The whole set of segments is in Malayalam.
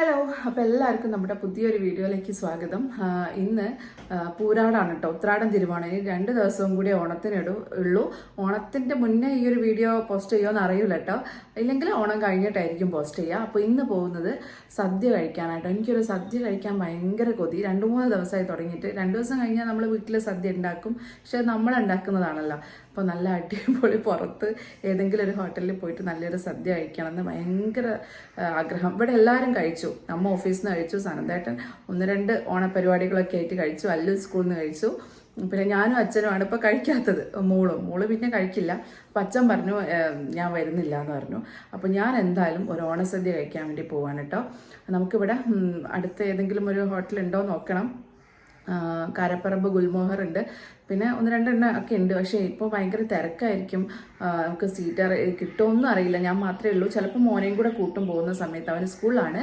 ഹലോ അപ്പോൾ എല്ലാവർക്കും നമ്മുടെ പുതിയൊരു വീഡിയോയിലേക്ക് സ്വാഗതം. ഇന്ന് പൂരാടാണ് കേട്ടോ ഉത്രാടം തിരുവോണം. ഇനി രണ്ട് ദിവസവും കൂടി ഓണത്തിനിടൂ ഉള്ളൂ. ഓണത്തിന്റെ മുന്നേ ഈ ഒരു വീഡിയോ പോസ്റ്റ് ചെയ്യുമെന്ന് അറിയില്ല കേട്ടോ ഇല്ലെങ്കിൽ ഓണം കഴിഞ്ഞിട്ടായിരിക്കും പോസ്റ്റ് ചെയ്യുക. അപ്പോൾ ഇന്ന് പോകുന്നത് സദ്യ കഴിക്കാനായിട്ടോ എനിക്കൊരു സദ്യ കഴിക്കാൻ ഭയങ്കര കൊതി. രണ്ട് മൂന്ന് ദിവസമായി തുടങ്ങിയിട്ട്. രണ്ട് ദിവസം കഴിഞ്ഞാൽ നമ്മൾ വീട്ടിൽ സദ്യ ഉണ്ടാക്കും. പക്ഷേ നമ്മൾ ഉണ്ടാക്കുന്നതാണല്ലോ. അപ്പോൾ നല്ല അടിപൊളി പുറത്ത് ഏതെങ്കിലും ഒരു ഹോട്ടലിൽ പോയിട്ട് നല്ലൊരു സദ്യ കഴിക്കണമെന്ന് ഭയങ്കര ആഗ്രഹം. ഇവിടെ എല്ലാവരും കഴിച്ചു. അമ്മ ഓഫീസിൽ നിന്ന് കഴിച്ചു സനന്തേട്ടൻ ഒന്ന് രണ്ട് ഓണപരിപാടികളൊക്കെ ആയിട്ട് കഴിച്ചു. അല്ലു സ്കൂളിൽ നിന്ന് കഴിച്ചു. പിന്നെ ഞാനും അച്ഛനുമാണ് ഇപ്പോൾ കഴിക്കാത്തത്. മോളും. മോൾ പിന്നെ കഴിക്കില്ല. അപ്പം അച്ഛൻ പറഞ്ഞു ഞാൻ വരുന്നില്ല എന്ന് പറഞ്ഞു. അപ്പോൾ ഞാൻ എന്തായാലും ഒരു ഓണസദ്യ കഴിക്കാൻ വേണ്ടി പോവാണ് കേട്ടോ നമുക്കിവിടെ അടുത്ത ഏതെങ്കിലും ഒരു ഹോട്ടൽ ഉണ്ടോ നോക്കണം. കാരപ്പറമ്പ് ഗുൽമോഹർ ഉണ്ട്. പിന്നെ ഒന്ന് രണ്ടെണ്ണം ഒക്കെ ഉണ്ട്. പക്ഷേ ഇപ്പോൾ ഭയങ്കര തിരക്കായിരിക്കും. നമുക്ക് സീറ്റ് കിട്ടുമോ കിട്ടുമെന്നും അറിയില്ല ഞാൻ മാത്രമേ ഉള്ളൂ. ചിലപ്പോൾ മോനെയും കൂടെ കൂട്ടും പോകുന്ന സമയത്ത്. അവന് സ്കൂളിലാണ്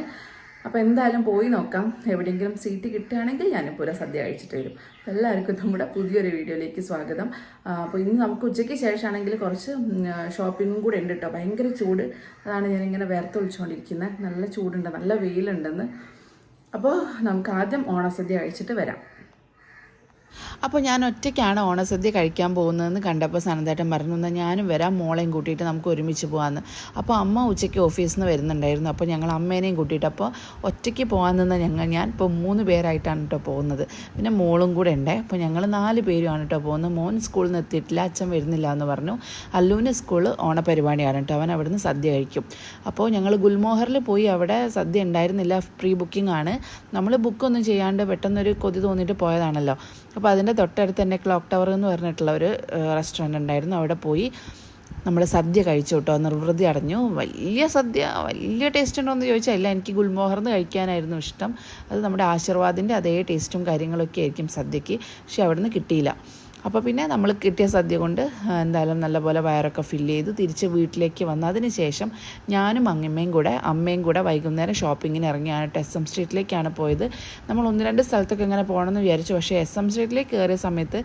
അപ്പോൾ എന്തായാലും പോയി നോക്കാം. എവിടെയെങ്കിലും സീറ്റ് കിട്ടുകയാണെങ്കിൽ ഞാൻ പൂര സദ്യ കഴിച്ചിട്ട് വരും. എല്ലാവർക്കും നമ്മുടെ പുതിയൊരു വീഡിയോയിലേക്ക് സ്വാഗതം. അപ്പോൾ ഇന്ന് നമുക്ക് ഉച്ചയ്ക്ക് ശേഷമാണെങ്കിൽ കുറച്ച് ഷോപ്പിങ്ങും കൂടെ ഉണ്ട് കേട്ടോ ഭയങ്കര ചൂട്. അതാണ് ഞാനിങ്ങനെ വേർത്തൊളിച്ചുകൊണ്ടിരിക്കുന്നത് നല്ല ചൂടുണ്ട് നല്ല വെയിലുണ്ടെന്ന്. അപ്പോൾ നമുക്ക് ആദ്യം ഓണസദ്യ കഴിച്ചിട്ട് വരാം. അപ്പോൾ ഞാൻ ഒറ്റയ്ക്കാണ് ഓണസദ്യ കഴിക്കാൻ പോകുന്നതെന്ന് കണ്ടപ്പോൾ സനന്തേട്ടൻ പറഞ്ഞു എന്നാൽ ഞാനും വരാം മോളെയും കൂട്ടിയിട്ട് നമുക്ക് ഒരുമിച്ച് പോകാമെന്ന് അപ്പോൾ അമ്മ ഉച്ചയ്ക്ക് ഓഫീസിൽ നിന്ന് വരുന്നുണ്ടായിരുന്നു അപ്പോൾ ഞങ്ങൾ അമ്മേനെയും കൂട്ടിയിട്ട് അപ്പോൾ ഒറ്റയ്ക്ക് പോകാൻ നിന്ന ഞങ്ങൾ ഞാൻ ഇപ്പോൾ മൂന്ന് പേരായിട്ടാണ് കേട്ടോ പോകുന്നത്. പിന്നെ മോളും കൂടെ ഉണ്ട് അപ്പോൾ ഞങ്ങൾ നാല് പേരുമാണ് കേട്ടോ പോകുന്നത്. മോൻ സ്കൂളിൽ നിന്ന് എത്തിയിട്ടില്ല അച്ഛൻ വരുന്നില്ല എന്ന് പറഞ്ഞു. അല്ലുവിന്റെ സ്കൂൾ ഓണപരിപാടിയാണ് കേട്ടോ അവൻ അവിടുന്ന് സദ്യ കഴിക്കും. അപ്പോൾ ഞങ്ങൾ ഗുൽമോഹറിൽ പോയി അവിടെ സദ്യ ഉണ്ടായിരുന്നില്ല പ്രീ ബുക്കിംഗ് ആണ്. നമ്മൾ ബുക്കൊന്നും ചെയ്യാണ്ട് പെട്ടെന്നൊരു കൊതി തോന്നിയിട്ട് പോയതാണല്ലോ. അപ്പോൾ അതിന്റെ തൊട്ടടുത്ത് തന്നെ ക്ലോക്ക് ടവർ എന്ന് പറഞ്ഞിട്ടുള്ള ഒരു റെസ്റ്റോറന്റ് ഉണ്ടായിരുന്നു. അവിടെ പോയി നമ്മൾ സദ്യ കഴിച്ചു കേട്ടോ. നിർവൃതി അടഞ്ഞു. വലിയ സദ്യ വലിയ ടേസ്റ്റ് ഉണ്ടോ എന്ന് ചോദിച്ചാൽ ഇല്ല. എനിക്ക് ഗുൽമോഹർന്ന് കഴിക്കാനായിരുന്നു ഇഷ്ടം. അത് നമ്മുടെ ആശീർവാദിന്റെ അതേ ടേസ്റ്റും കാര്യങ്ങളൊക്കെ ആയിരിക്കും സദ്യക്ക് പക്ഷെ നിന്ന് കിട്ടിയില്ല. അപ്പോൾ പിന്നെ നമ്മൾ കിട്ടിയ സദ്യ കൊണ്ട് എന്തായാലും നല്ലപോലെ വയറൊക്കെ ഫില്ല് ചെയ്ത് തിരിച്ച് വീട്ടിലേക്ക് വന്ന് അതിന് ശേഷം ഞാനും അങ്ങമ്മയും കൂടെ അമ്മയും കൂടെ വൈകുന്നേരം ഷോപ്പിങ്ങിന് ഇറങ്ങിയാണ് എസ് എം സ്ട്രീറ്റിലേക്കാണ് പോയത്. നമ്മൾ ഒന്ന് രണ്ട് സ്ഥലത്തൊക്കെ ഇങ്ങനെ പോകണമെന്ന് വിചാരിച്ചു. പക്ഷേ എസ് എം സ്ട്രീറ്റിലേക്ക് കയറിയ സമയത്ത്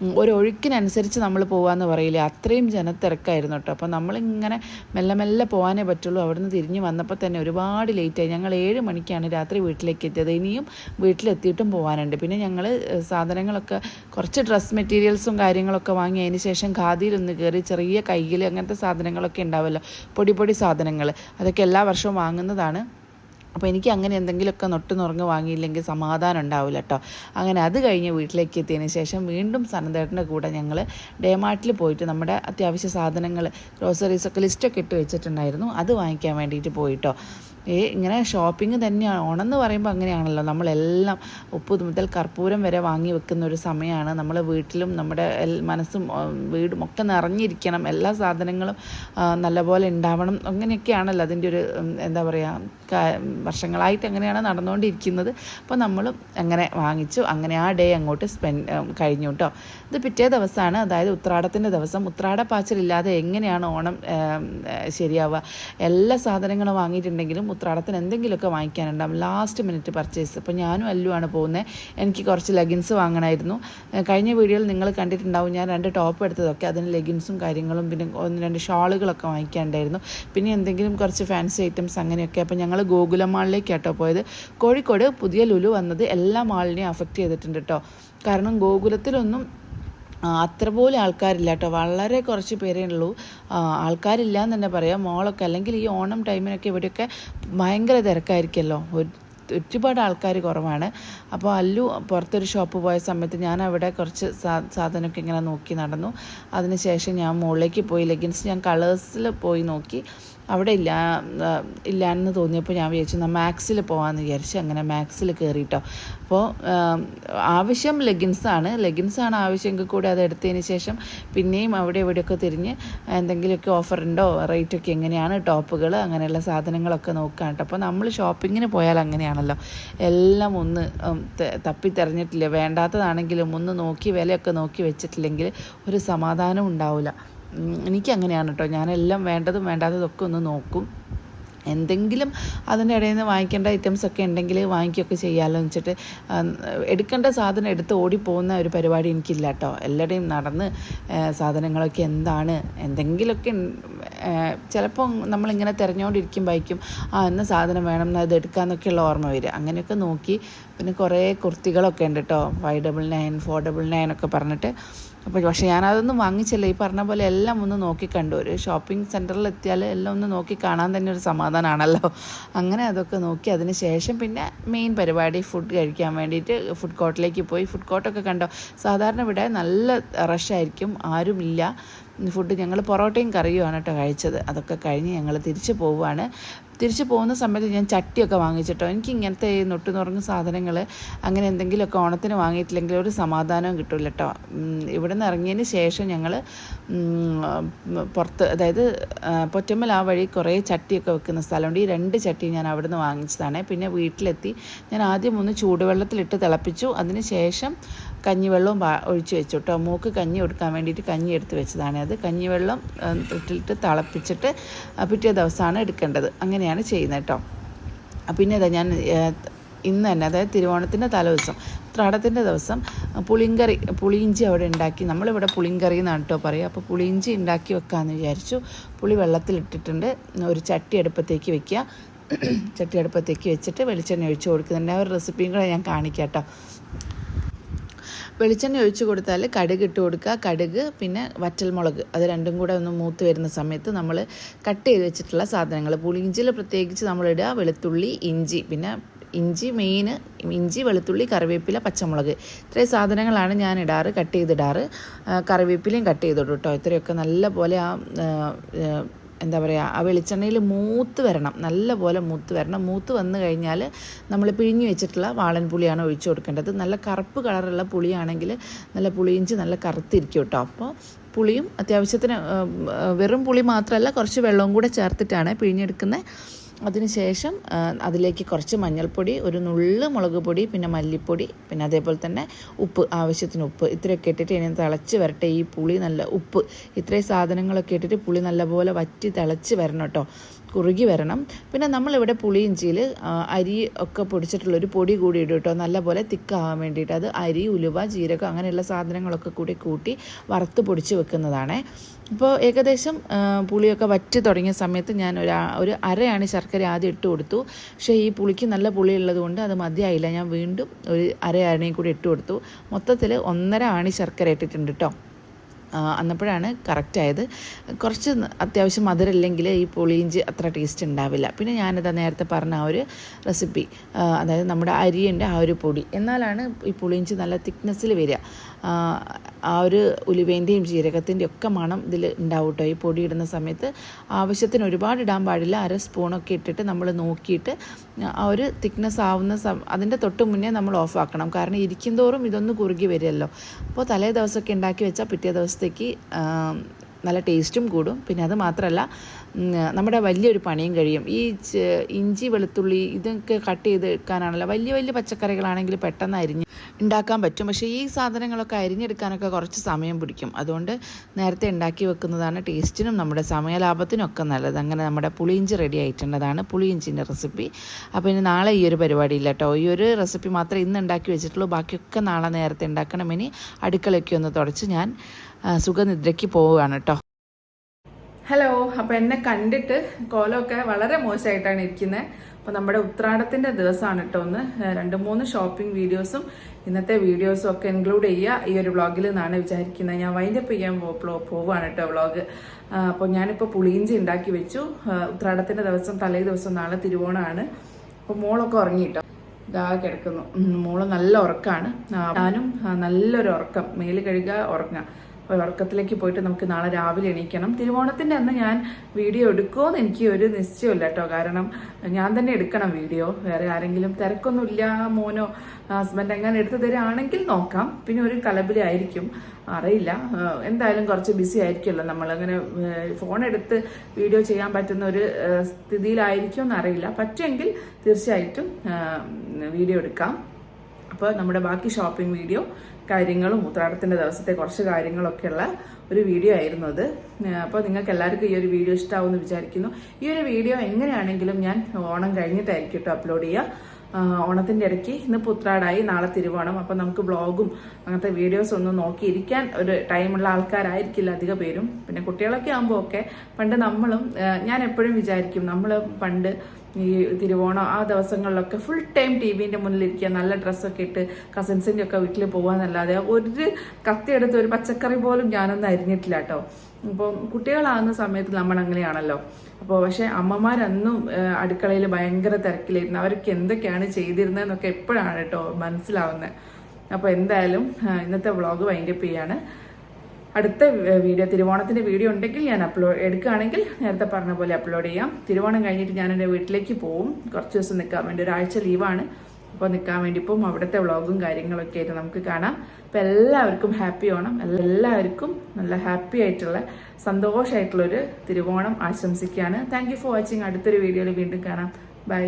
ഉം, ഒരു ഒഴുക്കിനനുസരിച്ച് നമ്മൾ പോകാമെന്ന് പറയില്ലേ? അത്രയും ജനത്തിരക്കായിരുന്നു കേട്ടോ. അപ്പോൾ നമ്മളിങ്ങനെ മെല്ലെ മെല്ലെ പോകാനേ പറ്റുള്ളൂ. അവിടുന്ന് തിരിഞ്ഞ് വന്നപ്പോൾ തന്നെ ഒരുപാട് ലേറ്റായി ഞങ്ങൾ ഏഴ് മണിക്കാണ് രാത്രി വീട്ടിലേക്ക് എത്തിയത്. ഇനിയും വീട്ടിലെത്തിയിട്ടും പോകാനുണ്ട് പിന്നെ ഞങ്ങൾ സാധനങ്ങളൊക്കെ കുറച്ച് ഡ്രസ് മെറ്റീരിയൽസും കാര്യങ്ങളൊക്കെ വാങ്ങി അതിന് ശേഷം ഖാദിയിലൊന്ന് കയറി ചെറിയ കയ്യിൽ അങ്ങനത്തെ സാധനങ്ങളൊക്കെ ഉണ്ടാവുമല്ലോ പൊടി പൊടി സാധനങ്ങൾ അതൊക്കെ എല്ലാ വർഷവും വാങ്ങുന്നതാണ്. അപ്പോൾ എനിക്ക് അങ്ങനെ എന്തെങ്കിലുമൊക്കെ നൊട്ട് നുറങ്ങ് വാങ്ങിയില്ലെങ്കിൽ സമാധാനം ഉണ്ടാവില്ല കേട്ടോ അങ്ങനെ അത് കഴിഞ്ഞ് വീട്ടിലേക്ക് എത്തിയതിന് ശേഷം വീണ്ടും സനന്തേട്ടന്റെ കൂടെ ഞങ്ങൾ ഡേമാർട്ടിൽ പോയിട്ട് നമ്മുടെ അത്യാവശ്യ സാധനങ്ങൾ ഗ്രോസറീസൊക്കെ ലിസ്റ്റൊക്കെ ഇട്ട് വെച്ചിട്ടുണ്ടായിരുന്നു. അത് വാങ്ങിക്കാൻ വേണ്ടിയിട്ട് പോയിട്ടോ. ഇങ്ങനെ ഷോപ്പിംഗ് തന്നെയാണ്. ഓണം എന്ന് പറയുമ്പോൾ അങ്ങനെയാണല്ലോ. നമ്മളെല്ലാം ഉപ്പ് മുതൽ കർപ്പൂരം വരെ വാങ്ങി വെക്കുന്ന ഒരു സമയമാണ് നമ്മൾ വീട്ടിലും നമ്മുടെ മനസ്സും വീടും ഒക്കെ നിറഞ്ഞിരിക്കണം. എല്ലാ സാധനങ്ങളും നല്ലപോലെ ഉണ്ടാവണം. അങ്ങനെയൊക്കെയാണല്ലോ അതിന്റെ ഒരു എന്താ പറയുക വർഷങ്ങളായിട്ട് അങ്ങനെയാണ് നടന്നുകൊണ്ടിരിക്കുന്നത്. അപ്പോൾ നമ്മളും അങ്ങനെ വാങ്ങിച്ചു. അങ്ങനെ ആ ഡേ അങ്ങോട്ട് സ്പെൻഡ് കഴിഞ്ഞു കേട്ടോ ഇത് പിറ്റേ ദിവസമാണ് അതായത് ഉത്രാടത്തിന്റെ ദിവസം. ഉത്രാട പാച്ചിലില്ലാതെ എങ്ങനെയാണ് ഓണം ശരിയാവുക? എല്ലാ സാധനങ്ങളും വാങ്ങിയിട്ടുണ്ടെങ്കിലും ഉത്രാടത്തിന് എന്തെങ്കിലുമൊക്കെ വാങ്ങിക്കാനുണ്ടാവും. ലാസ്റ്റ് മിനിറ്റ് പർച്ചേസ് ഇപ്പോൾ ഞാനും അല്ലുവാണ് പോകുന്നത് എനിക്ക് കുറച്ച് ലെഗിൻസ് വാങ്ങണമായിരുന്നു കഴിഞ്ഞ വീഡിയോയിൽ നിങ്ങൾ കണ്ടിട്ടുണ്ടാവും. ഞാൻ രണ്ട് ടോപ്പ് എടുത്തതൊക്കെ. അതിന് ലെഗിൻസും കാര്യങ്ങളും പിന്നെ ഒന്ന് രണ്ട് ഷാളുകളൊക്കെ വാങ്ങിക്കാനുണ്ടായിരുന്നു. പിന്നെ എന്തെങ്കിലും കുറച്ച് ഫാൻസി ഐറ്റംസ് അങ്ങനെയൊക്കെ. അപ്പോൾ ഞങ്ങൾ ഗോകുല മാളിലേക്ക് കേട്ടോ പോയത്. കോഴിക്കോട് പുതിയ ലുലു വന്നത് എല്ലാ മാളിനെയും അഫക്റ്റ് ചെയ്തിട്ടുണ്ട് കേട്ടോ കാരണം ഗോകുലത്തിലൊന്നും അത്ര പോലും ആൾക്കാരില്ല കേട്ടോ. വളരെ കുറച്ച് പേരേ ഉള്ളൂ. ആൾക്കാരില്ല എന്ന് തന്നെ പറയാം. മോളൊക്കെ അല്ലെങ്കിൽ ഈ ഓണം ടൈമിനൊക്കെ ഇവിടെയൊക്കെ ഭയങ്കര തിരക്കായിരിക്കുമല്ലോ. ഒരുപാട് ആൾക്കാർ കുറവാണ്. അപ്പോൾ അല്ലു പുറത്തൊരു ഷോപ്പ് പോയ സമയത്ത് ഞാൻ അവിടെ കുറച്ച് സാ സാധനമൊക്കെ ഇങ്ങനെ നോക്കി നടന്നു. അതിനുശേഷം ഞാൻ മുകളിലേക്ക് പോയി ലെഗിൻസ് ഞാൻ കളേഴ്സിൽ പോയി നോക്കി. അവിടെ ഇല്ല ഇല്ലാന്ന് തോന്നിയപ്പോൾ ഞാൻ വിചാരിച്ചു എന്നാൽ മാക്സിൽ പോകാമെന്ന് വിചാരിച്ചു. അങ്ങനെ മാക്സിൽ കയറിയിട്ടോ അപ്പോൾ ആവശ്യം ലെഗിൻസാണ് ലെഗിൻസാണ് ആവശ്യമെങ്കിൽ കൂടി അത് എടുത്തതിന് ശേഷം പിന്നെയും അവിടെ ഇവിടെയൊക്കെ തിരിഞ്ഞ് എന്തെങ്കിലുമൊക്കെ ഓഫർ ഉണ്ടോ? റേറ്റൊക്കെ എങ്ങനെയാണ്? ടോപ്പുകൾ അങ്ങനെയുള്ള സാധനങ്ങളൊക്കെ നോക്കാൻ കേട്ടോ. അപ്പോൾ നമ്മൾ ഷോപ്പിങ്ങിന് പോയാൽ അങ്ങനെയാണല്ലോ എല്ലാം ഒന്ന് തപ്പി ത- തപ്പിത്തെറിഞ്ഞിട്ടില്ല വേണ്ടാത്തതാണെങ്കിലും ഒന്ന് നോക്കി വിലയൊക്കെ നോക്കി വെച്ചിട്ടില്ലെങ്കിൽ ഒരു സമാധാനം ഉണ്ടാവില്ല എനിക്കങ്ങനെയാണ് കേട്ടോ ഞാനെല്ലാം വേണ്ടതും വേണ്ടാത്തതൊക്കെ ഒന്ന് നോക്കും. എന്തെങ്കിലും അതിന്റെ ഇടയിൽ നിന്ന് വാങ്ങിക്കേണ്ട ഐറ്റംസ് ഒക്കെ ഉണ്ടെങ്കിൽ വാങ്ങിക്കുകയൊക്കെ ചെയ്യാമല്ലോ എന്ന് വെച്ചിട്ട് എടുക്കേണ്ട സാധനം എടുത്ത് ഓടിപ്പോകുന്ന ഒരു പരിപാടി എനിക്കില്ല കേട്ടോ എല്ലാവരുടെയും നടന്ന് സാധനങ്ങളൊക്കെ എന്താണ് എന്തെങ്കിലുമൊക്കെ ചിലപ്പോൾ നമ്മളിങ്ങനെ തിരഞ്ഞുകൊണ്ടിരിക്കുമ്പോഴേക്കും ആ ഇന്ന സാധനം വേണം എന്നാൽ ഇത് എടുക്കാമെന്നൊക്കെയുള്ള ഓർമ്മ വരിക. അങ്ങനെയൊക്കെ നോക്കി പിന്നെ കുറേ കുർത്തികളൊക്കെ ഉണ്ട് കേട്ടോ five double nine four double nine ഒക്കെ പറഞ്ഞിട്ട്. അപ്പോൾ പക്ഷേ ഞാനതൊന്നും വാങ്ങിച്ചില്ല. ഈ പറഞ്ഞ പോലെ എല്ലാം ഒന്ന് നോക്കി കണ്ടു. ഒരു ഷോപ്പിംഗ് സെന്ററിൽ എത്തിയാൽ എല്ലാം ഒന്ന് നോക്കി കാണാൻ തന്നെ ഒരു സമാധാനമാണല്ലോ അങ്ങനെ അതൊക്കെ നോക്കി അതിന് ശേഷം പിന്നെ മെയിൻ പരിപാടി ഫുഡ് കഴിക്കാൻ വേണ്ടിയിട്ട് ഫുഡ് കോർട്ടിലേക്ക് പോയി. ഫുഡ് കോർട്ടൊക്കെ കണ്ടോ? സാധാരണ ഇവിടെ നല്ല റഷായിരിക്കും ആരുമില്ല ഫുഡ് ഞങ്ങൾ പൊറോട്ടയും കറിയുമാണ് കേട്ടോ കഴിച്ചത്. അതൊക്കെ കഴിഞ്ഞ് ഞങ്ങൾ തിരിച്ചു പോവുകയാണ് തിരിച്ച് പോകുന്ന സമയത്ത് ഞാൻ ചട്ടിയൊക്കെ വാങ്ങിച്ചിട്ടോ. എനിക്ക് ഇങ്ങനത്തെ നൊട്ടു നുറങ്ങുന്ന സാധനങ്ങൾ അങ്ങനെ എന്തെങ്കിലുമൊക്കെ ഓണത്തിന് വാങ്ങിയിട്ടില്ലെങ്കിൽ ഒരു സമാധാനവും കിട്ടില്ല കേട്ടോ ഇവിടെ നിന്ന് ഇറങ്ങിയതിന് ശേഷം ഞങ്ങൾ പുറത്ത് അതായത് പൊറ്റമ്മൽ ആ വഴി കുറേ ചട്ടിയൊക്കെ വെക്കുന്ന സ്ഥലമുണ്ട്. ഈ രണ്ട് ചട്ടി ഞാൻ അവിടെ നിന്ന് വാങ്ങിച്ചതാണ്. പിന്നെ വീട്ടിലെത്തി ഞാൻ ആദ്യം ഒന്ന് ചൂടുവെള്ളത്തിലിട്ട് തിളപ്പിച്ചു. അതിന് ശേഷം കഞ്ഞിവെള്ളവും ഒഴിച്ച് വെച്ചു കേട്ടോ മൂക്ക് കഞ്ഞി കൊടുക്കാൻ വേണ്ടിയിട്ട് കഞ്ഞി എടുത്ത് വെച്ചതാണ് അത്. കഞ്ഞിവെള്ളം ഇട്ടിട്ട് തിളപ്പിച്ചിട്ട് പിറ്റേ ദിവസമാണ് എടുക്കേണ്ടത്. അങ്ങനെയാണ് ചെയ്യുന്നത് കേട്ടോ പിന്നെ ഇതാ ഞാൻ ഇന്ന് തന്നെ അതായത് തിരുവോണത്തിന്റെ തലേദിവസം ത്രാടത്തിന്റെ ദിവസം പുളിങ്കറി പുളിയിഞ്ചി അവിടെ ഉണ്ടാക്കി. നമ്മളിവിടെ പുളിങ്കറി എന്നാണ് കേട്ടോ പറയുക അപ്പോൾ പുളിയിഞ്ചി ഉണ്ടാക്കി വെക്കാമെന്ന് വിചാരിച്ചു. പുളി വെള്ളത്തിലിട്ടിട്ടുണ്ട്. ഒരു ചട്ടി അടുപ്പത്തേക്ക് വെക്കുക ചട്ടി അടുപ്പത്തേക്ക് വെച്ചിട്ട് വെളിച്ചെണ്ണ ഒഴിച്ച് കൊടുക്കുന്നുണ്ട്. ആ ഒരു റെസിപ്പിയും കൂടെ ഞാൻ കാണിക്കാം കേട്ടോ വെളിച്ചെണ്ണ ഒഴിച്ചു കൊടുത്താൽ കടുക് ഇട്ട് കൊടുക്കുക. കടുക് പിന്നെ വറ്റൽമുളക്. അത് രണ്ടും കൂടെ ഒന്ന് മൂത്ത് വരുന്ന സമയത്ത് നമ്മൾ കട്ട് ചെയ്ത് വെച്ചിട്ടുള്ള സാധനങ്ങൾ പുളിഞ്ചിൽ പ്രത്യേകിച്ച് നമ്മളിടുക വെളുത്തുള്ളി ഇഞ്ചി പിന്നെ ഇഞ്ചി മെയിൻ ഇഞ്ചി വെളുത്തുള്ളി കറിവേപ്പില പച്ചമുളക്. ഇത്രയും സാധനങ്ങളാണ് ഞാൻ ഇടാറ് കട്ട് ചെയ്തിടാറ്. കറിവേപ്പിലയും കട്ട് ചെയ്തിടും കേട്ടോ ഇത്രയൊക്കെ നല്ല പോലെ ആ, എന്താ പറയുക ആ വെളിച്ചെണ്ണയിൽ മൂത്ത് വരണം നല്ലപോലെ മൂത്ത് വരണം. മൂത്ത് വന്നു കഴിഞ്ഞാൽ നമ്മൾ പിഴിഞ്ഞ് വെച്ചിട്ടുള്ള വാളൻ പുളിയാണ് ഒഴിച്ചു കൊടുക്കേണ്ടത്. നല്ല കറുപ്പ് കളറുള്ള പുളിയാണെങ്കിൽ നല്ല പുളിയിഞ്ചി നല്ല കറുത്തിരിക്കും കേട്ടോ. അപ്പോൾ പുളിയും അത്യാവശ്യത്തിന് വെറും പുളി മാത്രമല്ല കുറച്ച് വെള്ളവും കൂടെ ചേർത്തിട്ടാണ് പിഴിഞ്ഞെടുക്കുന്നത്. അതിനുശേഷം ശേഷം അതിലേക്ക് കുറച്ച് മഞ്ഞൾപ്പൊടി ഒരു നുള്ള് മുളക് പൊടി പിന്നെ മല്ലിപ്പൊടി പിന്നെ അതേപോലെ തന്നെ ഉപ്പ് ആവശ്യത്തിന് ഉപ്പ്. ഇത്രയൊക്കെ ഇട്ടിട്ട് ഇനി തിളച്ച് വരട്ടെ. ഈ പുളി നല്ല ഉപ്പ്. ഇത്രയും സാധനങ്ങളൊക്കെ ഇട്ടിട്ട് പുളി നല്ലപോലെ വറ്റി തിളച്ച് വരണം കേട്ടോ. കുറുകി വരണം. പിന്നെ നമ്മളിവിടെ പുളിയിഞ്ചിയിൽ അരി ഒക്കെ പൊടിച്ചിട്ടുള്ളൊരു പൊടി കൂടി ഇടും കേട്ടോ നല്ലപോലെ തിക്കാവാൻ വേണ്ടിയിട്ട്. അത് അരി ഉലുവ ജീരകം അങ്ങനെയുള്ള സാധനങ്ങളൊക്കെ കൂടി കൂട്ടി വറുത്ത് പൊടിച്ച് വെക്കുന്നതാണ്. അപ്പോൾ ഏകദേശം പുളിയൊക്കെ വറ്റി തുടങ്ങിയ സമയത്ത് ഞാൻ ഒരു ഒരു അരയാണ് ശർക്കര ആദ്യം ഇട്ട് കൊടുത്തു. പക്ഷേ ഈ പുളിക്ക് നല്ല പുളി ഉള്ളത് കൊണ്ട് അത് മതിയായില്ല. ഞാൻ വീണ്ടും ഒരു അര കൂടി ഇട്ട് കൊടുത്തു. മൊത്തത്തിൽ ഒന്നര ആണി ശർക്കര ഇട്ടിട്ടുണ്ട് കേട്ടോ അന്നപ്പോഴാണ് കറക്റ്റ് ആയത്. കുറച്ച് അത്യാവശ്യം മധുരമില്ലെങ്കിൽ ഈ പുളിയിഞ്ചി അത്ര ടേസ്റ്റ് ഉണ്ടാവില്ല. പിന്നെ ഞാനത് നേരത്തെ പറഞ്ഞ ആ ഒരു റെസിപ്പി അതായത് നമ്മുടെ അരിയുടെ ആ ഒരു പൊടി. എന്നാലാണ് ഈ പുളിയിഞ്ചി നല്ല തിക്നെസ്സിൽ വരിക. ആ, ഒരു ഉലുവേന്റെയും ജീരകത്തിന്റെയും ഒക്കെ മണം ഇതിൽ ഉണ്ടാവും കേട്ടോ ഈ പൊടി ഇടുന്ന സമയത്ത് ആവശ്യത്തിന് ഒരുപാട് ഇടാൻ പാടില്ല. അര സ്പൂണൊക്കെ ഇട്ടിട്ട് നമ്മൾ നോക്കിയിട്ട് ആ ഒരു തിക്നെസ് ആവുന്ന സം അതിന്റെ തൊട്ട് മുന്നേ നമ്മൾ ഓഫാക്കണം കാരണം ഇരിക്കും തോറും ഇതൊന്ന് കുറുകി വരുമല്ലോ അപ്പോൾ തലേ ദിവസമൊക്കെ ഉണ്ടാക്കി വെച്ചാൽ പിറ്റേ ദിവസത്തേക്ക് നല്ല ടേസ്റ്റും കൂടും. പിന്നെ അത് മാത്രമല്ല നമ്മുടെ വലിയൊരു പണിയും കഴിയും. ഈ ഇഞ്ചി വെളുത്തുള്ളി ഇതൊക്കെ കട്ട് ചെയ്ത് എടുക്കാനാണല്ലോ. വലിയ വലിയ പച്ചക്കറികളാണെങ്കിൽ പെട്ടെന്ന് അരിഞ്ഞ് ഉണ്ടാക്കാൻ പറ്റും. പക്ഷേ ഈ സാധനങ്ങളൊക്കെ അരിഞ്ഞെടുക്കാനൊക്കെ കുറച്ച് സമയം പിടിക്കും. അതുകൊണ്ട് നേരത്തെ ഉണ്ടാക്കി വെക്കുന്നതാണ് ടേസ്റ്റിനും നമ്മുടെ സമയലാഭത്തിനും ഒക്കെ നല്ലത്. അങ്ങനെ നമ്മുടെ പുളിയിഞ്ചി റെഡി ആയിട്ടുള്ളതാണ് പുളിയിഞ്ചിന്റെ റെസിപ്പി. അപ്പോൾ ഇനി നാളെ ഈ ഒരു പരിപാടി ഇല്ല കേട്ടോ. ഈ ഒരു റെസിപ്പി മാത്രമേ ഇന്ന് ഉണ്ടാക്കി വെച്ചിട്ടുള്ളൂ. ബാക്കിയൊക്കെ നാളെ നേരത്തെ ഉണ്ടാക്കണം. ഇനി അടുക്കളയൊക്കെ ഒന്ന് തുടച്ച് ഞാൻ സുഖനിദ്രയ്ക്ക് പോവുകയാണ് കേട്ടോ. ഹലോ അപ്പോൾ എന്നെ കണ്ടിട്ട് കോലമൊക്കെ വളരെ മോശമായിട്ടാണ് ഇരിക്കുന്നത് അപ്പോൾ നമ്മുടെ ഉത്രാടത്തിന്റെ ദിവസമാണ് കേട്ടോ ഒന്ന്. രണ്ട് മൂന്ന് ഷോപ്പിംഗ് വീഡിയോസും ഇന്നത്തെ വീഡിയോസും ഒക്കെ ഇൻക്ലൂഡ് ചെയ്യുക ഈ ഒരു വ്ളോഗിൽ നിന്നാണ് വിചാരിക്കുന്നത് ഞാൻ വൈൻഡപ്പ് ചെയ്യാൻ പോ പോ- പോവാണ് കേട്ടോ വ്ളോഗ് അപ്പോൾ ഞാനിപ്പോൾ പുളിയിഞ്ചി ഉണ്ടാക്കി വെച്ചു. ഉത്രാടത്തിന്റെ ദിവസം തലേ ദിവസം നാളെ തിരുവോണമാണ് അപ്പോൾ മോളൊക്കെ ഉറങ്ങി കേട്ടോ. ഇതാ കിടക്കുന്നു. മോൾ നല്ല ഉറക്കാണ്. ഞാനും നല്ലൊരു ഉറക്കം. മേൽ കഴുകുക അപ്പോൾ ഉറക്കത്തിലേക്ക് പോയിട്ട് നമുക്ക് നാളെ രാവിലെ എണീക്കണം. തിരുവോണത്തിന്റെ അന്ന് ഞാൻ വീഡിയോ എടുക്കുമോയെന്ന് എനിക്ക് ഒരു നിശ്ചയമില്ല കേട്ടോ. കാരണം ഞാൻ തന്നെ എടുക്കണം വീഡിയോ. വേറെ ആരെങ്കിലും തിരക്കൊന്നുമില്ല മോനോ ഹസ്ബൻഡ് എങ്ങനെ എടുത്തു തരികയാണെങ്കിൽ നോക്കാം. പിന്നെ ഒരു കലബിലായിരിക്കും അറിയില്ല. എന്തായാലും കുറച്ച് ബിസി ആയിരിക്കുമല്ലോ നമ്മളങ്ങനെ ഫോൺ എടുത്ത് വീഡിയോ ചെയ്യാൻ പറ്റുന്ന ഒരു സ്ഥിതിയിലായിരിക്കും എന്നറിയില്ല പറ്റുമെങ്കിൽ തീർച്ചയായിട്ടും വീഡിയോ എടുക്കാം. അപ്പോൾ നമ്മുടെ ബാക്കി ഷോപ്പിംഗ് വീഡിയോ കാര്യങ്ങളും ഉത്രാടത്തിന്റെ ദിവസത്തെ കുറച്ച് കാര്യങ്ങളൊക്കെയുള്ള ഒരു വീഡിയോ ആയിരുന്നു അത്. അപ്പോൾ നിങ്ങൾക്ക് എല്ലാവർക്കും ഈ ഒരു വീഡിയോ ഇഷ്ടമാവുമെന്ന് വിചാരിക്കുന്നു. ഈ ഒരു വീഡിയോ എങ്ങനെയാണെങ്കിലും ഞാൻ ഓണം കഴിഞ്ഞിട്ടായിരിക്കും കേട്ടോ അപ്ലോഡ് ചെയ്യുക. ഓണത്തിന്റെ ഇടയ്ക്ക് ഇന്ന് പുത്രാടായി നാളെ തിരുവോണം. അപ്പം നമുക്ക് ബ്ലോഗും അങ്ങനത്തെ വീഡിയോസ് ഒന്നും നോക്കിയിരിക്കാൻ ഒരു ടൈമുള്ള ആൾക്കാരായിരിക്കില്ല അധിക പേരും. പിന്നെ കുട്ടികളൊക്കെ ആകുമ്പോൾ ഒക്കെ പണ്ട് നമ്മളും ഞാൻ എപ്പോഴും വിചാരിക്കും നമ്മൾ പണ്ട് ഈ തിരുവോണം ആ ദിവസങ്ങളിലൊക്കെ ഫുൾ ടൈം ടി വിന്റെ മുന്നിലിരിക്കുക നല്ല ഡ്രസ്സൊക്കെ ഇട്ട് കസിൻസിന്റെ ഒക്കെ വീട്ടിൽ പോകാന്നല്ലാതെ ഒരു കത്തിയെടുത്ത് ഒരു പച്ചക്കറി പോലും ഞാനൊന്നും അരിഞ്ഞിട്ടില്ല കേട്ടോ. അപ്പോൾ കുട്ടികളാകുന്ന സമയത്ത് നമ്മൾ അങ്ങനെയാണല്ലോ അപ്പോൾ പക്ഷേ അമ്മമാരന്നും അടുക്കളയിൽ ഭയങ്കര തിരക്കിലായിരുന്നു. അവർക്ക് എന്തൊക്കെയാണ് ചെയ്തിരുന്നതെന്നൊക്കെ എപ്പോഴാണ് കേട്ടോ മനസ്സിലാവുന്നത്. അപ്പോൾ എന്തായാലും ഇന്നത്തെ വ്ളോഗ് വൈൻഡപ്പ് ചെയ്യാണ്. അടുത്ത വീഡിയോ തിരുവോണത്തിന്റെ വീഡിയോ ഉണ്ടെങ്കിൽ ഞാൻ അപ്ലോഡ് എടുക്കുകയാണെങ്കിൽ നേരത്തെ പറഞ്ഞ പോലെ അപ്ലോഡ് ചെയ്യാം. തിരുവോണം കഴിഞ്ഞിട്ട് ഞാൻ എന്റെ വീട്ടിലേക്ക് പോവും. കുറച്ച് ദിവസം നിൽക്കാൻ വേണ്ടി ഒരാഴ്ച ലീവാണ് അപ്പോൾ നിൽക്കാൻ വേണ്ടി പോവും അവിടുത്തെ വ്ളോഗും കാര്യങ്ങളൊക്കെ ആയിട്ട് നമുക്ക് കാണാം. അപ്പോൾ എല്ലാവർക്കും ഹാപ്പി ഓണം. എല്ലാവർക്കും നല്ല ഹാപ്പി ആയിട്ടുള്ള സന്തോഷമായിട്ടുള്ളൊരു തിരുവോണം ആശംസിക്കുകയാണ്. താങ്ക് ഫോർ വാച്ചിങ് അടുത്തൊരു വീഡിയോയിൽ വീണ്ടും കാണാം. ബൈ